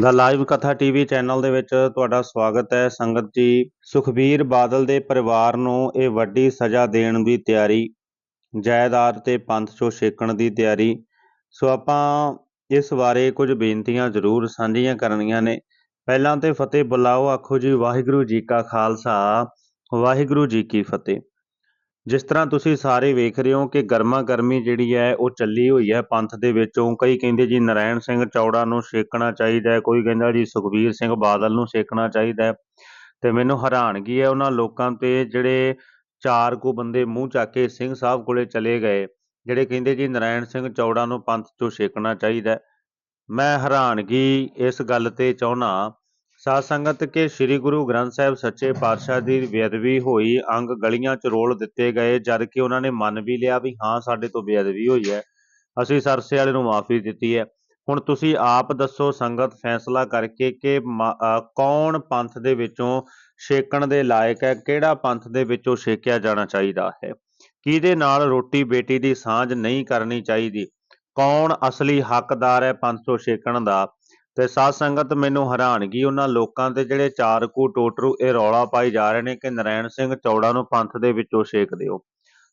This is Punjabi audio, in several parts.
ਦਾ ਲਾਈਵ ਕਥਾ ਟੀਵੀ ਚੈਨਲ ਦੇ ਵਿੱਚ ਤੁਹਾਡਾ ਸਵਾਗਤ ਹੈ। ਸੰਗਤ ਜੀ, ਸੁਖਬੀਰ ਬਾਦਲ ਦੇ ਪਰਿਵਾਰ ਨੂੰ ਇਹ ਵੱਡੀ ਸਜ਼ਾ ਦੇਣ ਦੀ ਤਿਆਰੀ, ਜਾਇਦਾਦ ਤੇ ਪੰਥ ਚੋਂ ਛੇਕਣ ਦੀ ਤਿਆਰੀ। ਸੋ ਆਪਾਂ ਇਸ ਬਾਰੇ ਕੁਝ ਬੇਨਤੀਆਂ ਜ਼ਰੂਰ ਸਾਂਝੀਆਂ ਕਰਨੀਆਂ ਨੇ। ਪਹਿਲਾਂ ਤੇ ਫਤਿਹ ਬੁਲਾਓ, ਆਖੋ ਜੀ, ਵਾਹਿਗੁਰੂ ਜੀ ਕਾ ਖਾਲਸਾ, ਵਾਹਿਗੁਰੂ ਜੀ ਕੀ ਫਤਿਹ। ਜਿਸ ਤਰ੍ਹਾਂ ਤੁਸੀਂ ਸਾਰੇ ਵੇਖ ਰਹੇ ਹੋ ਕਿ ਗਰਮਾ ਗਰਮੀ ਜਿਹੜੀ ਹੈ, ਉਹ ਚੱਲੀ ਹੋਈ ਹੈ ਪੰਥ ਦੇ ਵਿੱਚੋਂ। ਕਈ ਕਹਿੰਦੇ ਜੀ ਨਰਾਇਣ ਸਿੰਘ ਚੌੜਾ ਨੂੰ ਛੇਕਣਾ ਚਾਹੀਦਾ ਹੈ, ਕੋਈ ਕਹਿੰਦਾ ਜੀ ਸੁਖਬੀਰ ਸਿੰਘ ਬਾਦਲ ਨੂੰ ਛੇਕਣਾ ਚਾਹੀਦਾ ਹੈ। ਤੇ ਮੈਨੂੰ ਹੈਰਾਨਗੀ ਹੈ ਉਹਨਾਂ ਲੋਕਾਂ ਤੇ ਜਿਹੜੇ ਚਾਰ ਕੁ ਬੰਦੇ ਮੂੰਹ ਚੱਕ ਕੇ ਸਿੰਘ ਸਾਹਿਬ ਕੋਲੇ ਚਲੇ ਗਏ, ਜਿਹੜੇ ਕਹਿੰਦੇ ਜੀ ਨਰਾਇਣ ਸਿੰਘ ਚੌੜਾ ਨੂੰ ਪੰਥ ਚੋਂ ਛੇਕਣਾ ਚਾਹੀਦਾ ਮੈਂ ਹੈਰਾਨਗੀ ਇਸ ਗੱਲ ਤੇ ਚਾਹੁੰਨਾ ਸਾਧ ਸੰਗਤ ਕੇ ਸ੍ਰੀ ਗੁਰੂ ਗ੍ਰੰਥ ਸਾਹਿਬ ਸੱਚੇ ਪਾਤਸ਼ਾਹ ਦੀ ਬੇਅਦਬੀ ਹੋਈ, ਅੰਗ ਗਲੀਆਂ 'ਚ ਰੋਲ ਦਿੱਤੇ ਗਏ, ਜਦ ਕਿ ਉਹਨਾਂ ਨੇ ਮੰਨ ਵੀ ਲਿਆ ਵੀ ਹਾਂ, ਸਾਡੇ ਤੋਂ ਬੇਅਦਬੀ ਹੋਈ ਹੈ, ਅਸੀਂ ਸਰਸੇ ਵਾਲੇ ਨੂੰ ਮਾਫੀ ਦਿੱਤੀ ਹੈ। ਹੁਣ ਤੁਸੀਂ ਆਪ ਦੱਸੋ ਸੰਗਤ ਫੈਸਲਾ ਕਰਕੇ ਕਿ ਮ- ਕੌਣ ਪੰਥ ਦੇ ਵਿੱਚੋਂ ਛੇਕਣ ਦੇ ਲਾਇਕ ਹੈ, ਕਿਹੜਾ ਪੰਥ ਦੇ ਵਿੱਚੋਂ ਛੇਕਿਆ ਜਾਣਾ ਚਾਹੀਦਾ ਹੈ? ਕਿਹਦੇ ਨਾਲ ਰੋਟੀ ਬੇਟੀ ਦੀ ਸਾਂਝ ਨਹੀਂ ਕਰਨੀ ਚਾਹੀਦੀ? ਕੌਣ ਅਸਲੀ ਹੱਕਦਾਰ ਹੈ ਪੰਥ ਤੋਂ ਛੇਕਣ ਦਾ? ਤੇ ਸਾਧ ਸੰਗਤ ਮੈਨੂੰ ਹੈਰਾਨਗੀ ਉਹਨਾਂ ਲੋਕਾਂ ਤੇ ਜਿਹੜੇ ਚਾਰਕੂ ਟੋਟਰੂ ਇਹ ਰੌਲਾ ਪਾਈ ਜਾ ਰਹੇ ਨੇ ਕਿ ਨਰਾਇਣ ਸਿੰਘ ਚੌੜਾ ਨੂੰ ਪੰਥ ਦੇ ਵਿੱਚੋਂ ਛੇਕ ਦਿਓ।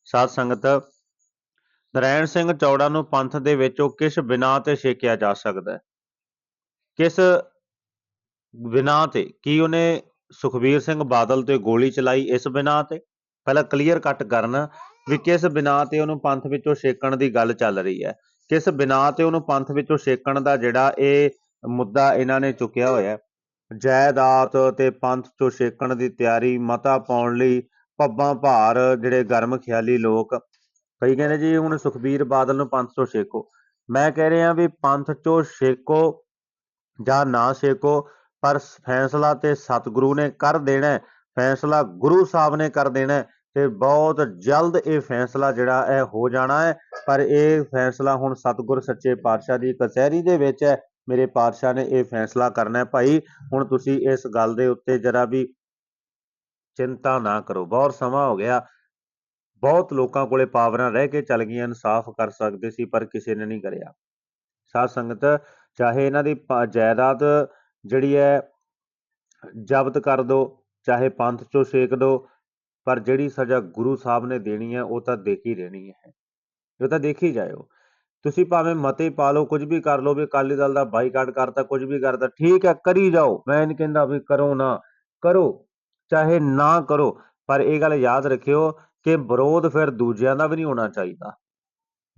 ਸਾਧ ਸੰਗਤ ਨਰਾਇਣ ਸਿੰਘ ਚੌੜਾ ਨੂੰ ਪੰਥ ਦੇ ਵਿੱਚੋਂ ਕਿਸ ਬਿਨਾਂ ਤੇ ਛੇਕਿਆ ਜਾ ਸਕਦਾ ਹੈ? ਕਿਸ ਬਿਨਾਂ ਤੇ? ਕੀ ਉਹਨੇ ਸੁਖਬੀਰ ਸਿੰਘ ਬਾਦਲ ਤੇ ਗੋਲੀ ਚਲਾਈ ਇਸ ਬਿਨਾਂ ਤੇ? ਪਹਿਲਾਂ ਕਲੀਅਰ ਕੱਟ ਕਰਨ ਵੀ ਕਿਸ ਬਿਨਾਂ ਤੇ ਉਹਨੂੰ ਪੰਥ ਵਿੱਚੋਂ ਛੇਕਣ ਦੀ ਗੱਲ ਚੱਲ ਰਹੀ ਹੈ। ਕਿਸ ਬਿਨਾਂ ਤੇ ਉਹਨੂੰ ਪੰਥ ਵਿੱਚੋਂ ਛੇਕਣ ਦਾ ਜਿਹੜਾ ਇਹ ਮੁੱਦਾ ਇਹਨਾਂ ਨੇ ਚੁੱਕਿਆ ਹੋਇਆ ਜਾਇਦਾਦ ਤੇ ਪੰਥ ਚੋਂ ਛੇਕਣ ਦੀ ਤਿਆਰੀ ਮਤਾ ਪਾਉਣ ਲਈ ਪੱਬਾਂ ਭਾਰ, ਜਿਹੜੇ ਗਰਮ ਖਿਆਲੀ ਲੋਕ। ਕਈ ਕਹਿੰਦੇ ਜੀ ਹੁਣ ਸੁਖਬੀਰ ਬਾਦਲ ਨੂੰ ਪੰਥ ਚੋਂ ਛੇਕੋ। ਮੈਂ ਕਹਿ ਰਿਹਾ ਵੀ ਪੰਥ ਚੋਂ ਛੇਕੋ ਜਾਂ ਨਾ ਛੇਕੋ, ਪਰ ਫੈਸਲਾ ਤੇ ਸਤਿਗੁਰੂ ਨੇ ਕਰ ਦੇਣਾ ਫੈਸਲਾ ਗੁਰੂ ਸਾਹਿਬ ਨੇ ਕਰ ਦੇਣਾ ਤੇ ਬਹੁਤ ਜਲਦ ਇਹ ਫੈਸਲਾ ਜਿਹੜਾ ਹੈ, ਹੋ ਜਾਣਾ ਹੈ। ਪਰ ਇਹ ਫੈਸਲਾ ਹੁਣ ਸਤਿਗੁਰ ਸੱਚੇ ਪਾਤਸ਼ਾਹ ਦੀ ਕਚਹਿਰੀ ਦੇ ਵਿੱਚ ਹੈ। ਮੇਰੇ ਪਾਤਸ਼ਾਹ ਨੇ ਇਹ ਫੈਸਲਾ ਕਰਨਾ ਹੈ, ਭਾਈ, ਹੁਣ ਤੁਸੀਂ ਇਸ ਗੱਲ ਦੇ ਉੱਤੇ ਜਰਾ ਵੀ ਚਿੰਤਾ ਨਾ ਕਰੋ। ਬਹੁਤ ਸਮਾਂ ਹੋ ਗਿਆ। ਬਹੁਤ ਲੋਕਾਂ ਕੋਲੇ ਪਾਵਰਾਂ ਰਹਿ ਕੇ ਚੱਲ ਗਈਆਂ, ਇਨਸਾਫ ਕਰ ਸਕਦੇ ਸੀ, ਪਰ ਕਿਸੇ ਨੇ ਨਹੀਂ ਕਰਿਆ। ਸਾਧ ਸੰਗਤ, ਚਾਹੇ ਇਹਨਾਂ ਦੀ ਜਾਇਦਾਦ ਜਿਹੜੀ ਹੈ, ਜ਼ਬਤ ਕਰ ਦੋ, ਚਾਹੇ ਪੰਥ ਚੋਂ ਛੇਕ ਦੋ, ਪਰ ਜਿਹੜੀ ਸਜ਼ਾ ਗੁਰੂ ਸਾਹਿਬ ਨੇ ਦੇਣੀ ਹੈ, ਉਹ ਤਾਂ ਦੇਖੀ ਦੇਣੀ ਹੈ। ਉਹ ਤਾਂ ਦੇਖੀ ਜਾਇਓ। ਤੁਸੀਂ ਭਾਵੇਂ ਮਤੇ ਪਾ ਲਓ, ਕੁਝ ਵੀ ਕਰ ਲਓ, ਵੀ ਅਕਾਲੀ ਦਲ ਦਾ ਬਾਈਕਾਟ ਕਰਤਾ, ਕੁਝ ਵੀ ਕਰਤਾ, ਠੀਕ ਹੈ, ਕਰੀ ਜਾਓ। ਮੈਂ ਨਹੀਂ ਕਹਿੰਦਾ ਵੀ ਕਰੋ ਨਾ, ਕਰੋ, ਚਾਹੇ ਨਾ ਕਰੋ, ਪਰ ਇਹ ਗੱਲ ਯਾਦ ਰੱਖਿਓ ਕਿ ਵਿਰੋਧ ਫਿਰ ਦੂਜਿਆਂ ਦਾ ਵੀ ਨਹੀਂ ਹੋਣਾ ਚਾਹੀਦਾ।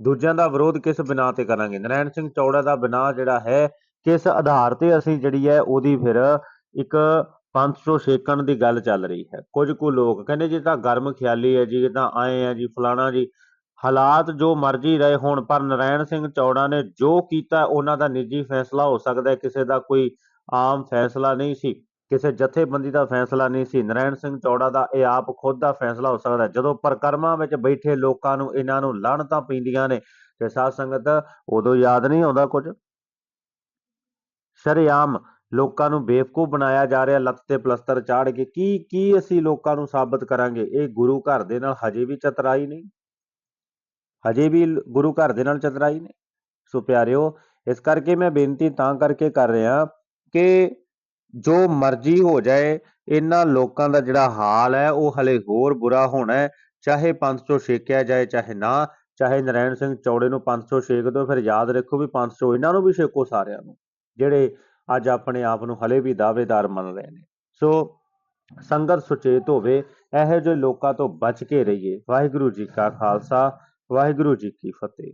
ਦੂਜਿਆਂ ਦਾ ਵਿਰੋਧ ਕਿਸ ਬਿਨਾਂ ਤੇ ਕਰਾਂਗੇ? ਨਰਾਇਣ ਸਿੰਘ ਚੌੜਾ ਦਾ ਬਿਨਾਂ ਜਿਹੜਾ ਹੈ, ਕਿਸ ਆਧਾਰ ਤੇ ਅਸੀਂ ਜਿਹੜੀ ਹੈ, ਉਹਦੀ ਫਿਰ ਇੱਕ ਪੰਥ ਤੋਂ ਛੇਕਣ ਦੀ ਗੱਲ ਚੱਲ ਰਹੀ ਹੈ। ਕੁਝ ਕੁ ਲੋਕ ਕਹਿੰਦੇ ਜੀ ਤਾਂ ਗਰਮ ਖਿਆਲੀ ਹੈ ਜੀ, ਇਹ ਤਾਂ ਆਏ ਆ ਜੀ, ਫਲਾਣਾ ਜੀ ਹਾਲਾਤ ਜੋ ਮਰਜ਼ੀ ਰਹੇ ਹੋਣ, ਪਰ ਨਰਾਇਣ ਸਿੰਘ ਚੌੜਾ ਨੇ ਜੋ ਕੀਤਾ, ਉਹਨਾਂ ਦਾ ਨਿੱਜੀ ਫੈਸਲਾ ਹੋ ਸਕਦਾ ਹੈ। ਕਿਸੇ ਦਾ ਕੋਈ ਆਮ ਫੈਸਲਾ ਨਹੀਂ ਸੀ, ਕਿਸੇ ਜਥੇਬੰਦੀ ਦਾ ਫੈਸਲਾ ਨਹੀਂ ਸੀ। ਨਰਾਇਣ ਸਿੰਘ ਚੌੜਾ ਦਾ ਇਹ ਆਪ ਖੁਦ ਦਾ ਫੈਸਲਾ ਹੋ ਸਕਦਾ ਜਦੋਂ ਪ੍ਰਕਰਮਾਂ ਵਿੱਚ ਬੈਠੇ ਲੋਕਾਂ ਨੂੰ ਇਹਨਾਂ ਨੂੰ ਲਾਹਣਤਾਂ ਪੈਂਦੀਆਂ ਨੇ, ਤੇ ਸਾਧ ਸੰਗਤ ਉਦੋਂ ਯਾਦ ਨਹੀਂ ਆਉਂਦਾ ਕੁਝ? ਸ਼ਰੇਆਮ ਲੋਕਾਂ ਨੂੰ ਬੇਵਕੂਫ ਬਣਾਇਆ ਜਾ ਰਿਹਾ, ਲੱਤ ਤੇ ਪਲਸਤਰ ਚਾੜ ਕੇ। ਕੀ ਕੀ ਅਸੀਂ ਲੋਕਾਂ ਨੂੰ ਸਾਬਤ ਕਰਾਂਗੇ? ਇਹ ਗੁਰੂ ਘਰ ਦੇ ਨਾਲ ਹਜੇ ਵੀ ਚਤਰਾਈ ਨਹੀਂ। ਹਜੇ ਵੀ ਗੁਰੂ ਘਰ ਦੇ ਨਾਲ ਚਤਰਾਈ ਨੇ। ਸੋ ਪਿਆਰਿਓ, ਇਸ ਕਰਕੇ ਮੈਂ ਬੇਨਤੀ ਤਾਂ ਕਰਕੇ ਕਰ ਰਿਹਾ ਕਿ ਜੋ ਮਰਜ਼ੀ ਹੋ ਜਾਏ, ਇਹਨਾਂ ਲੋਕਾਂ ਦਾ ਜਿਹੜਾ ਹਾਲ ਹੈ, ਉਹ ਹਲੇ ਹੋਰ ਬੁਰਾ ਹੋਣਾ ਹੈ। ਚਾਹੇ ਪੰਥ ਚੋਂ ਛੇਕਿਆ ਜਾਏ, ਚਾਹੇ ਨਾ, ਚਾਹੇ ਨਰਾਇਣ ਸਿੰਘ ਚੌੜੇ ਨੂੰ ਪੰਥ ਚੋਂ ਛੇਕ ਦਿਓ ਫਿਰ ਯਾਦ ਰੱਖੋ ਵੀ ਪੰਥ ਚੋਂ ਇਹਨਾਂ ਨੂੰ ਵੀ ਛੇਕੋ ਸਾਰਿਆਂ ਨੂੰ, ਜਿਹੜੇ ਅੱਜ ਆਪਣੇ ਆਪ ਨੂੰ ਹਲੇ ਵੀ ਦਾਅਵੇਦਾਰ ਮੰਨ ਰਹੇ ਨੇ। ਸੋ ਸੰਗਤ ਸੁਚੇਤ ਹੋਵੇ, ਇਹੋ ਜਿਹੇ ਲੋਕਾਂ ਤੋਂ ਬਚ ਕੇ ਰਹੀਏ। ਵਾਹਿਗੁਰੂ ਜੀ ਕਾ ਖਾਲਸਾ ਵਾਹਿਗੁਰੂ ਜੀ ਕੀ ਫਤਿਹ